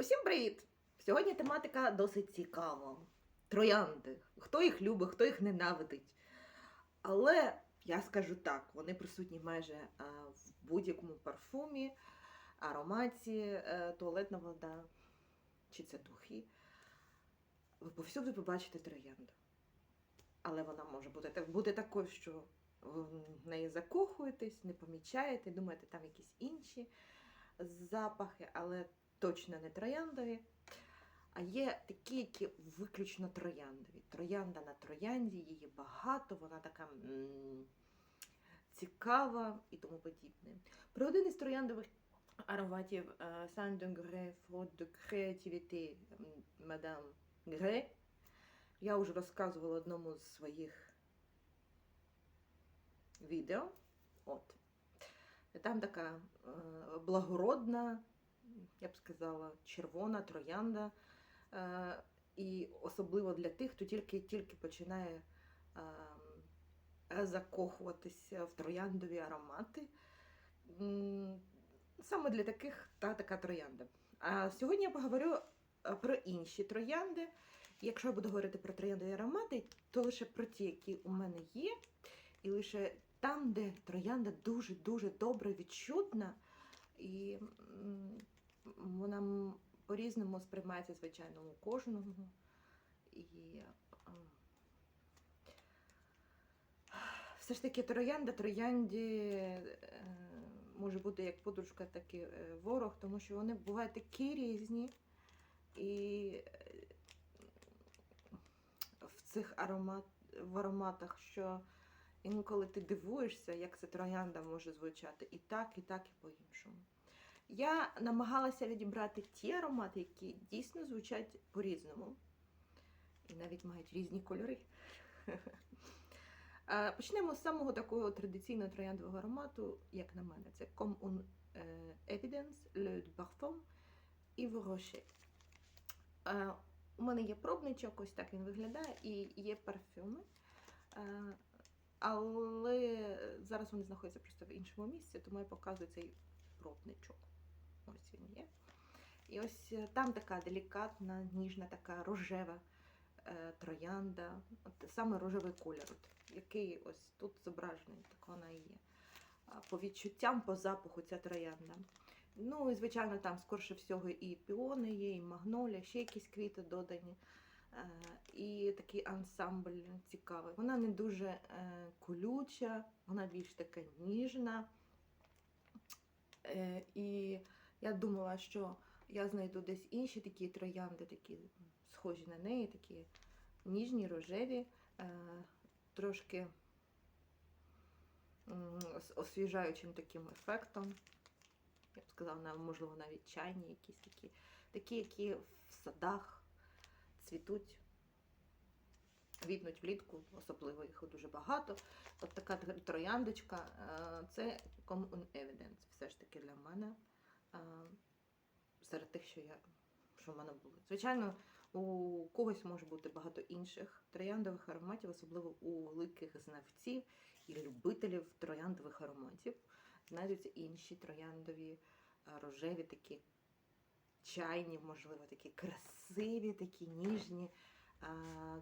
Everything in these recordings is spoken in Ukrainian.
Усім привіт! Сьогодні тематика досить цікава. Троянди. Хто їх любить, хто їх ненавидить. Але я скажу так: вони присутні майже е, в будь-якому парфумі, ароматі, е, туалетна вода чи це духи. Ви повсюди побачите троянду. Але вона може бути, бути такою, що ви в неї закохуєтесь, не помічаєте, думаєте, там якісь інші запахи, але точно не трояндові. А є такі, які виключно трояндові. Троянда на троянді, її багато, вона така м, цікава і тому подібне. Про один із трояндових ароматів Saint de Creativité, мадам Гре. Я вже розказувала одному з своїх відео. От. Там така е, благородна, я б сказала, червона троянда. Е, і особливо для тих, хто тільки-тільки починає е, закохуватися в трояндові аромати. Саме для таких та така троянда. А сьогодні я поговорю е, про інші троянди. Якщо я буду говорити про трояндові аромати, то лише про ті, які у мене є, і лише там, де троянда дуже-дуже добре відчутна, і вона по-різному сприймається, звичайно, у кожного. І все ж таки троянда, троянді е, може бути як подружка, так і е, ворог, тому що вони бувають такі різні. І е, в цих аромат, в ароматах, що інколи ти дивуєшся, як ця троянда може звучати і так, і так, і по-іншому. Я намагалася відібрати ті аромати, які дійсно звучать по-різному. І навіть мають різні кольори. Почнемо з самого такого традиційного трояндового аромату, як на мене, це Comme un е, Evidence, Le Parfum Yves Rocher. У мене є пробничок, ось так він виглядає, і є парфюми. Але зараз вони знаходяться просто в іншому місці, тому я показую цей пробничок. Ось він є. І ось е, там така делікатна, ніжна, така рожева е, троянда. От саме рожевий кольор, от, який ось тут зображений, так вона і є. По відчуттям, по запаху ця троянда. Ну і звичайно, там скорше всього і піони є, і магнолія, ще якісь квіти додані. Е, І такий ансамбль цікавий. Вона не дуже е, колюча, вона більш така ніжна. І я думала, що я знайду десь інші такі троянди, такі схожі на неї, такі ніжні, рожеві, е, трошки з освіжаючим таким ефектом. Я б сказала, можливо, навіть чайні якісь такі, такі, які в садах цвітуть, квітнуть влітку, особливо їх дуже багато. От така трояндочка е, це Common Evidence, все ж таки для мене. Серед тих, що я що в мене були. Звичайно, у когось може бути багато інших трояндових ароматів, особливо у великих знавців і любителів трояндових ароматів. Знайдуться інші трояндові, е, рожеві такі чайні, можливо, такі красиві, такі ніжні е,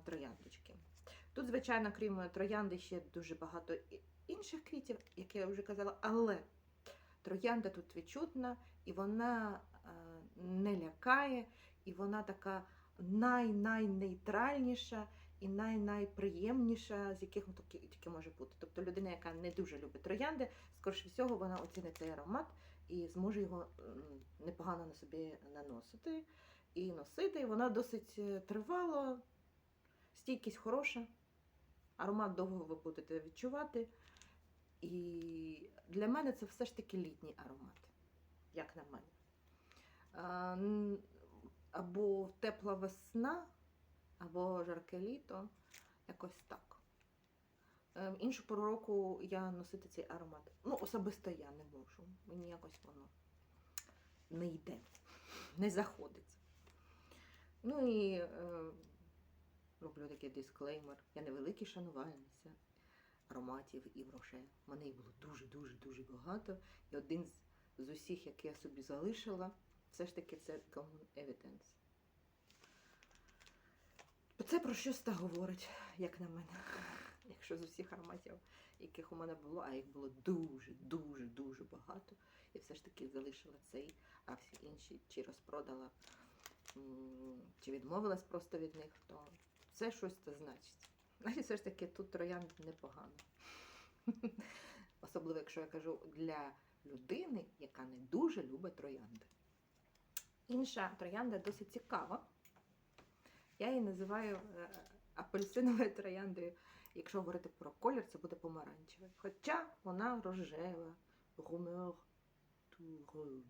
трояндочки. Тут, звичайно, крім троянди, ще дуже багато інших квітів, як я вже казала, але троянда тут відчутна, і вона е, не лякає, і вона така най-найнейтральніша і най-найприємніша, з яких тільки, може бути. Тобто людина, яка не дуже любить троянди, скоріше всього, вона оцінить цей аромат і зможе його непогано на собі наносити і носити. І вона досить е, тривала, стійкість хороша, аромат довго ви будете відчувати. І для мене це все ж таки літній аромат, як на мене. Або тепла весна, або жарке літо, якось так. Е, Іншу пору року я носити цей аромат. Ну, особисто я не можу. Мені якось воно не йде, не заходить. Ну і е, роблю такий дисклеймер. Я не великий шанувальниця ароматів і грошей. У мене їх було дуже-дуже дуже багато. І один з, з усіх, який я собі залишила, все ж таки це common evidence. Це про щось та говорить, як на мене. Якщо з усіх ароматів, яких у мене було, а їх було дуже, дуже, дуже багато. І все ж таки залишила цей, а всі інші чи розпродала, чи відмовилась просто від них, то це щось це значить. Значить, все ж таки тут троянд непогано. Особливо, якщо я кажу для людини, яка не дуже любить троянди. Інша троянда досить цікава. Я її називаю е, апельсиновою трояндою. Якщо говорити про колір, це буде помаранчевий. Хоча вона рожева, du rose.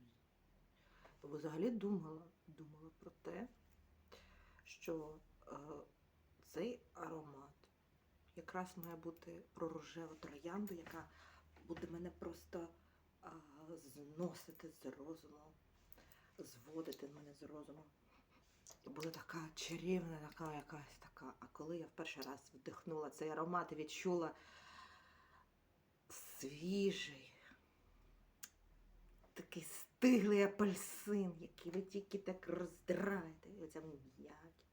Взагалі думала, думала про те, що е, цей аромат якраз має бути про рожеву троянду, яка буде мене просто а, зносити з розуму, зводити мене з розуму. І буде така чарівна, така якась така. А коли я в перший раз вдихнула цей аромат і відчула свіжий, такий стиглий апельсин, який ви тільки так роздираєте, і оця м'якість.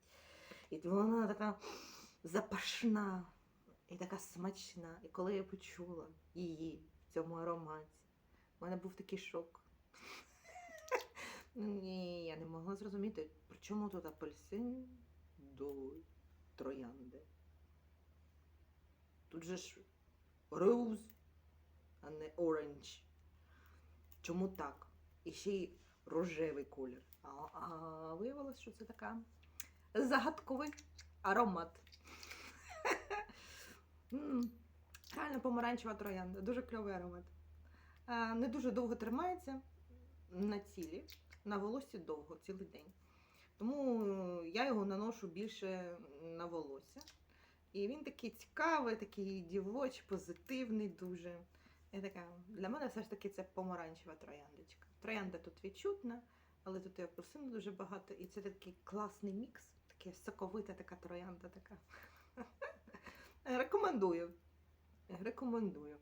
І вона така запашна і така смачна. І коли я почула її в цьому ароматі, в мене був такий шок. Ні, я не могла зрозуміти, при чому тут апельсин до троянди. Тут же ж роуз, а не оранж. Чому так? І ще й рожевий колір. А, а виявилось, що це така загадковий аромат. Реально помаранчева троянда, дуже кльовий аромат. Не дуже довго тримається на тілі, на волоссі довго, цілий день. Тому я його наношу більше на волосся. І він такий цікавий, такий дівочий, позитивний дуже. Я така, для мене все ж таки це помаранчева трояндочка. Троянда тут відчутна, але тут і апельсину дуже багато. І це такий класний мікс, таке соковита така троянда така. Рекомендую. Рекомендую.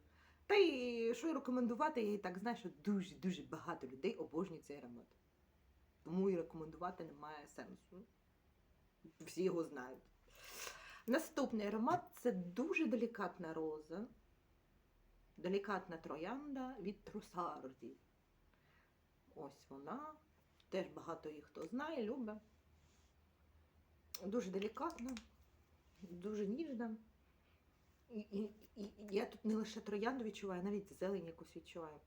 Та й що рекомендувати, я і так знаю, що дуже-дуже багато людей обожнюють цей аромат. Тому і рекомендувати немає сенсу. Всі його знають. Наступний аромат це дуже делікатна роза. Делікатна троянда від Трусарді. Ось вона. Теж багато їх хто знає, любить. Дуже делікатна, дуже ніжна. І, і, і я тут не лише троянду відчуваю, навіть зелень якусь відчуваю.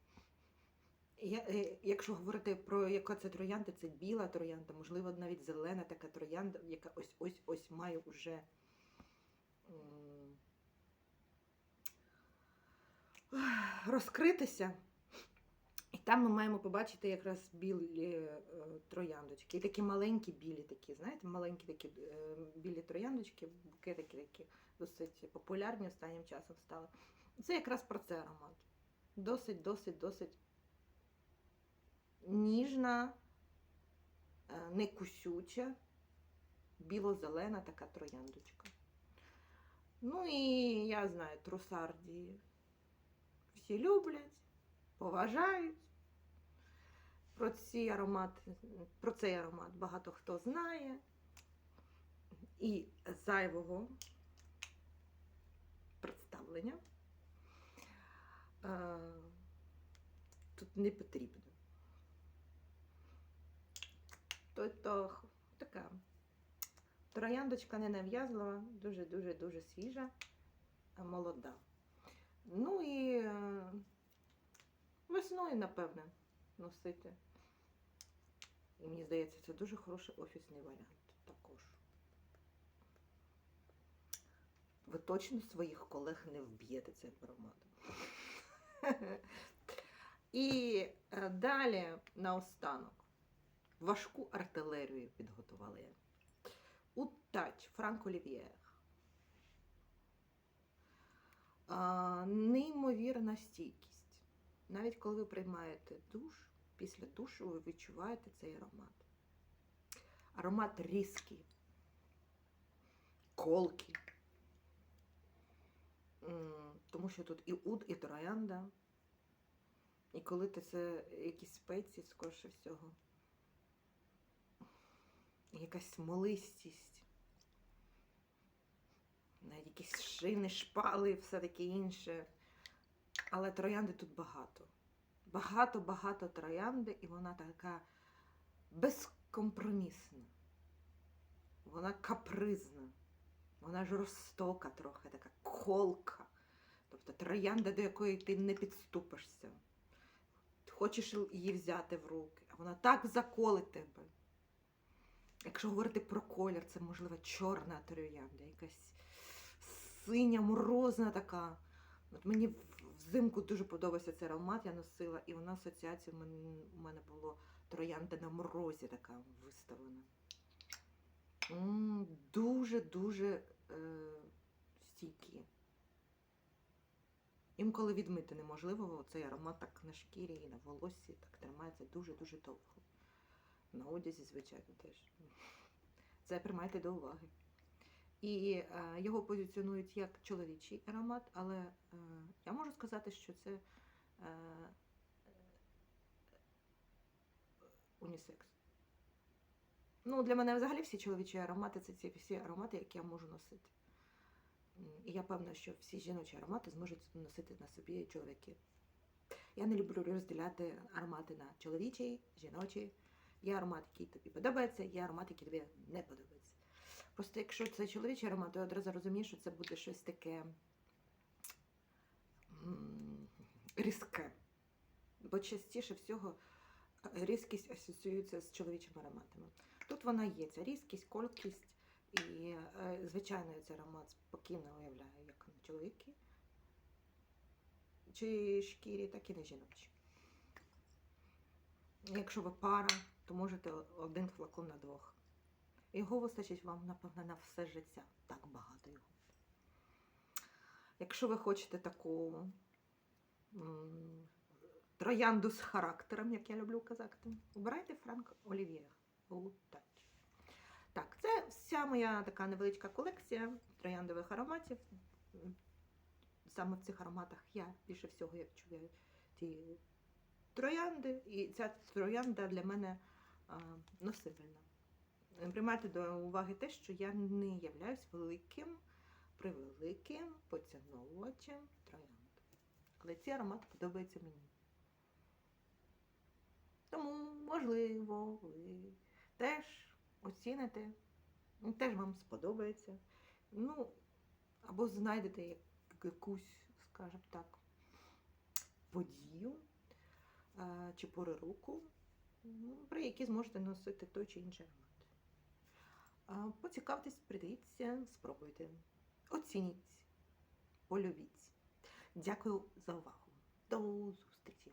Я, е, якщо говорити про яка це троянда, це біла троянда, можливо, навіть зелена така троянда, яка ось ось ось має уже розкритися. Там ми маємо побачити якраз білі е, трояндочки. І такі маленькі білі такі, знаєте, маленькі такі е, білі трояндочки, букетики такі досить популярні останнім часом стали. Це якраз про це аромат. Досить, досить, досить ніжна, е, не кусюча, біло-зелена така трояндочка. Ну і я знаю, трусардії всі люблять, поважають. Про ці аромати, про цей аромат багато хто знає. І зайвого представлення е, тут не потрібно. Тобто така трояндочка ненав'язлива, дуже-дуже дуже свіжа, молода. Ну і е, весною, напевне, носити. І мені здається, це дуже хороший офісний варіант також. Ви точно своїх колег не вб'єте цим ароматом. І е, далі наостанок. Важку артилерію підготували я. Утач Франк Олів'єр. Неймовірна стійкість. Навіть коли ви приймаєте душ, після душу ви відчуваєте цей аромат. Аромат різкий, колкий. Тому що тут і уд, і троянда. І коли ти це якісь спеції, скорше всього. якась смолистість, навіть якісь шини, шпали, все таке інше. Але троянди тут багато. Багато-багато троянди, і вона така безкомпромісна. Вона капризна, вона жорстока трохи, така колка. Тобто троянда, до якої ти не підступишся. Хочеш її взяти в руки, а вона так заколить тебе. Якщо говорити про колір, це можливо чорна троянда, якась синя, морозна така. От мені взимку дуже подобався цей аромат, я носила, і вона асоціація у мене було троянда на морозі така виставлена. Дуже-дуже е, стійкі. Інколи відмити неможливо, цей аромат так на шкірі і на волоссі так тримається дуже-дуже довго. На одязі, звичайно, теж. Це приймайте до уваги. І е, його позиціонують як чоловічий аромат, але е, я можу сказати, що це е, унісекс. Ну, для мене взагалі всі чоловічі аромати це ці всі аромати, які я можу носити. І я певна, що всі жіночі аромати зможуть носити на собі чоловіки. Я не люблю розділяти аромати на чоловічий, жіночий. Є аромат, який тобі подобається, є аромат, який тобі не подобається. Просто якщо це чоловічий аромат, то я одразу розумію, що це буде щось таке різке. Бо частіше всього е, різкість асоціюється з чоловічими ароматами. Тут вона є, ця різкість, колкість, і, е, звичайно, цей аромат спокійно уявляю, як на чоловіки, чи шкірі, так і на жіночі. Якщо ви пара, то можете один флакон на двох. Його вистачить вам, напевно, на все життя. Так багато його. Якщо ви хочете таку троянду з характером, як я люблю казати, обирайте Франк Олів'є. Так, це вся моя така невеличка колекція трояндових ароматів. Саме в цих ароматах я більше всього я відчуваю ті троянди, і ця троянда для мене носибельна. Е, Приймайте до уваги те, що я не являюсь великим, превеликим поціновувачем троянд. Але ці аромати подобаються мені. Тому, можливо, ви теж оціните, теж вам сподобається. Ну, або знайдете якусь, скажімо так, подію чи пору руку, ну, при якій зможете носити той чи інший аромат. Поцікавтесь, придивіться, спробуйте. Оцініть, полюбіть. Дякую за увагу. До зустрічі.